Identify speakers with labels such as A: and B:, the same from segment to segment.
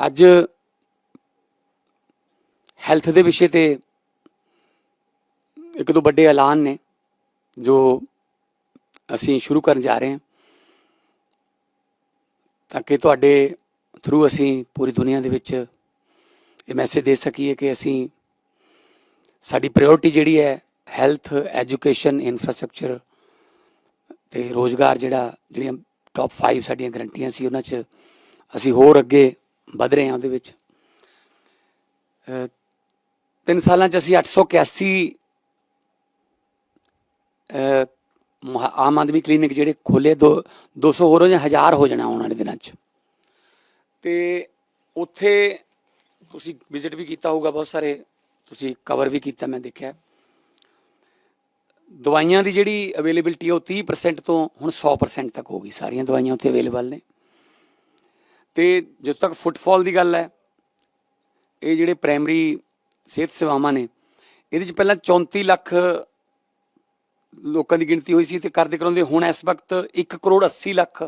A: ਅੱਜ ਹੈਲਥ ਦੇ ਵਿਸ਼ੇ ਤੇ ਇੱਕ ਦੋ ਵੱਡੇ ਐਲਾਨ ਨੇ, ਜੋ ਅਸੀਂ ਸ਼ੁਰੂ ਕਰਨ ਜਾ ਰਹੇ ਹਾਂ। ਤਾਂ ਕਿ ਤੁਹਾਡੇ ਥਰੂ ਅਸੀਂ ਪੂਰੀ ਦੁਨੀਆ ਦੇ ਵਿੱਚ ਇਹ ਮੈਸੇਜ ਦੇ ਸਕੀਏ ਕਿ ਅਸੀਂ ਸਾਡੀ ਪ੍ਰਾਇੋਰਟੀ ਜਿਹੜੀ ਹੈ ਹੈਲਥ ਐਜੂਕੇਸ਼ਨ ਇਨਫਰਾਸਟ੍ਰਕਚਰ ਤੇ ਰੋਜ਼ਗਾਰ ਜਿਹੜਾ ਜਿਹੜੀਆਂ ਟੌਪ 5 ਸਾਡੀਆਂ ਗਰੰਟੀਆਂ ਸੀ, ਉਹਨਾਂ 'ਚ ਅਸੀਂ ਹੋਰ ਅੱਗੇ ਵੱਧ ਰਹੇ ਹਾਂ ਉਹਦੇ ਵਿੱਚ। ਤਿੰਨ ਸਾਲਾਂ 'ਚ ਅਸੀਂ 881 ਅ, ਮਹਾ- ਆਮ ਆਦਮੀ ਕਲੀਨਿਕ ਜਿਹੜੇ ਖੋਲੇ ਦੋ 200 ਹੋਰ ਹੋ ਜਾਂ 1000 ਹੋ ਜਾਣਾ ਆਉਣ ਵਾਲੇ ਦਿਨਾਂ 'ਚ। ਤੇ ਉੱਥੇ ਤੁਸੀਂ ਵਿਜ਼ਿਟ ਵੀ ਕੀਤਾ ਹੋਊਗਾ ਬਹੁਤ ਸਾਰੇ ਤੁਸੀਂ ਕਵਰ ਵੀ ਕੀਤਾ ਮੈਂ ਦੇਖਿਆ। ਦਵਾਈਆਂ ਦੀ ਜਿਹੜੀ ਅਵੇਲੇਬਿਲਟੀ ਉਹ 30% ਤੋਂ ਹੁਣ 100% ਤੱਕ ਹੋ ਗਈ ਸਾਰੀਆਂ ਦਵਾਈਆਂ ਉੱਥੇ ਅਵੇਲੇਬਲ ਨੇ। ਤੇ ਜਦੋਂ ਤੱਕ ਫੁੱਟਫਾਲ ਦੀ ਗੱਲ ਹੈ, ਇਹ ਜਿਹੜੇ ਪ੍ਰਾਇਮਰੀ ਸਿਹਤ ਸੇਵਾਵਾਂ ਨੇ, ਇਹਦੇ ਚ ਪਹਿਲਾਂ 34 ਲੱਖ ਲੋਕਾਂ ਦੀ ਗਿਣਤੀ ਹੋਈ ਸੀ ਤੇ ਕਰਦੇ ਕਰਾਉਂਦੇ ਹੁਣ ਇਸ ਵਕਤ 1 ਕਰੋੜ 80 ਲੱਖ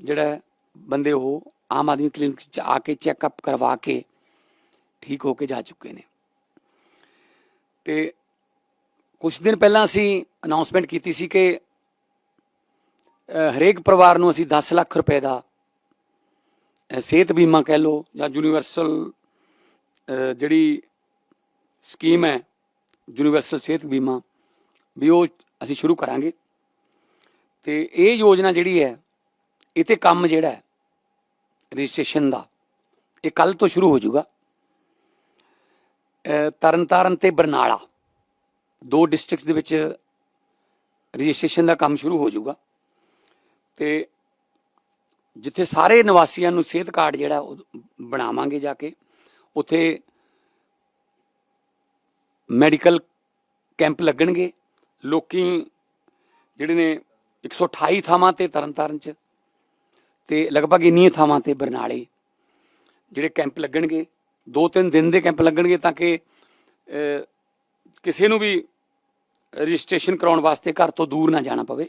A: ਜਿਹੜਾ ਬੰਦੇ ਉਹ ਆਮ ਆਦਮੀ ਕਲੀਨਿਕ ਚ ਆ ਕੇ ਚੈੱਕਅਪ ਕਰਵਾ ਕੇ ਠੀਕ ਹੋ ਕੇ ਜਾ ਚੁੱਕੇ ਨੇ। ਤੇ ਕੁਝ ਦਿਨ ਪਹਿਲਾਂ ਅਸੀਂ ਅਨਾਉਂਸਮੈਂਟ ਕੀਤੀ ਸੀ ਕਿ ਹਰੇਕ ਪਰਿਵਾਰ ਨੂੰ ਅਸੀਂ 10 ਲੱਖ ਰੁਪਏ ਦਾ ਸਿਹਤ ਬੀਮਾ ਕਹਿ ਲਓ ਜਾਂ ਯੂਨੀਵਰਸਲ ਜਿਹੜੀ ਸਕੀਮ ਹੈ ਯੂਨੀਵਰਸਲ ਸਿਹਤ ਬੀਮਾ, ਵੀ ਉਹ ਅਸੀਂ ਸ਼ੁਰੂ ਕਰਾਂਗੇ। ਤੇ ਇਹ ਯੋਜਨਾ ਜਿਹੜੀ ਹੈ, ਇਹ ਤੇ ਕੰਮ ਜਿਹੜਾ ਹੈ, ਰਜਿਸਟ੍ਰੇਸ਼ਨ ਦਾ, ਇਹ ਕੱਲ ਤੋਂ ਸ਼ੁਰੂ ਹੋ ਜਾਊਗਾ। ਤਰਨਤਾਰਨ ਤੇ ਬਰਨਾਲਾ, ਦੋ ਡਿਸਟ੍ਰਿਕਟਸ ਦੇ ਵਿੱਚ ਰਜਿਸਟ੍ਰੇਸ਼ਨ ਦਾ ਕੰਮ ਸ਼ੁਰੂ ਹੋ ਜਾਊਗਾ। ਤੇ ਜਿੱਥੇ ਸਾਰੇ ਨਿਵਾਸੀਆਂ ਨੂੰ ਸਿਹਤ ਕਾਰਡ ਜਿਹੜਾ ਉਹ ਬਣਾਵਾਂਗੇ ਜਾ ਕੇ, ਉੱਥੇ ਮੈਡੀਕਲ ਕੈਂਪ ਲੱਗਣਗੇ। ਲੋਕੀ ਜਿਹੜੇ ਨੇ 128 ਥਾਵਾਂ ਤੇ ਤਰਨਤਾਰਨ ਚ ਤੇ ਲਗਭਗ ਇੰਨੀਆਂ ਥਾਵਾਂ ਤੇ ਬਰਨਾਲੇ ਜਿਹੜੇ ਕੈਂਪ ਲੱਗਣਗੇ। ਦੋ ਤਿੰਨ ਦਿਨ ਦੇ ਕੈਂਪ ਲੱਗਣਗੇ ਤਾਂ ਕਿ ਕਿਸੇ ਨੂੰ ਵੀ ਰਜਿਸਟ੍ਰੇਸ਼ਨ ਕਰਾਉਣ ਵਾਸਤੇ ਘਰ ਤੋਂ ਦੂਰ ਨਾ ਜਾਣਾ ਪਵੇ।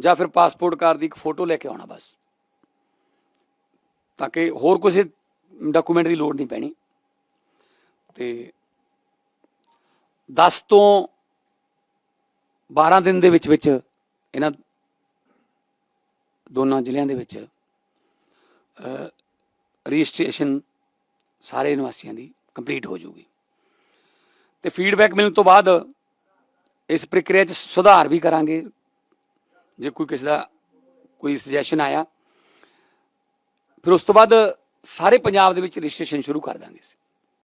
A: ਜਾਂ ਫਿਰ ਪਾਸਪੋਰਟ ਕਾਰਡ ਦੀ ਇੱਕ ਫੋਟੋ ਲੈ ਕੇ ਆਉਣਾ ਬਸ। ਤਾਂ ਕਿ ਹੋਰ ਕਿਸੇ ਡਾਕੂਮੈਂਟ ਦੀ ਲੋੜ ਨਹੀਂ ਪੈਣੀ। ਤੇ 10 ਤੋਂ 12 ਦਿਨ ਦੇ ਵਿੱਚ ਵਿੱਚ ਇਹਨਾਂ ਦੋਨਾਂ ਜ਼ਿਲ੍ਹਿਆਂ ਦੇ ਵਿੱਚ ਰਜਿਸਟ੍ਰੇਸ਼ਨ ਸਾਰੇ ਨਿਵਾਸੀਆਂ ਦੀ ਕੰਪਲੀਟ ਹੋ ਜਾਊਗੀ। ਤੇ ਫੀਡਬੈਕ ਮਿਲਣ ਤੋਂ ਬਾਅਦ ਇਸ ਪ੍ਰਕਿਰਿਆ 'ਚ ਸੁਧਾਰ ਵੀ ਕਰਾਂਗੇ। ਜੇ ਕੋਈ ਕਿਸੇ ਦਾ ਕੋਈ ਸੁਜੈਸ਼ਨ ਆਇਆ, ਫਿਰ ਉਸ ਤੋਂ ਬਾਅਦ ਸਾਰੇ ਪੰਜਾਬ ਦੇ ਵਿੱਚ ਰਜਿਸਟ੍ਰੇਸ਼ਨ ਸ਼ੁਰੂ ਕਰ ਦਾਂਗੇ ਅਸੀਂ।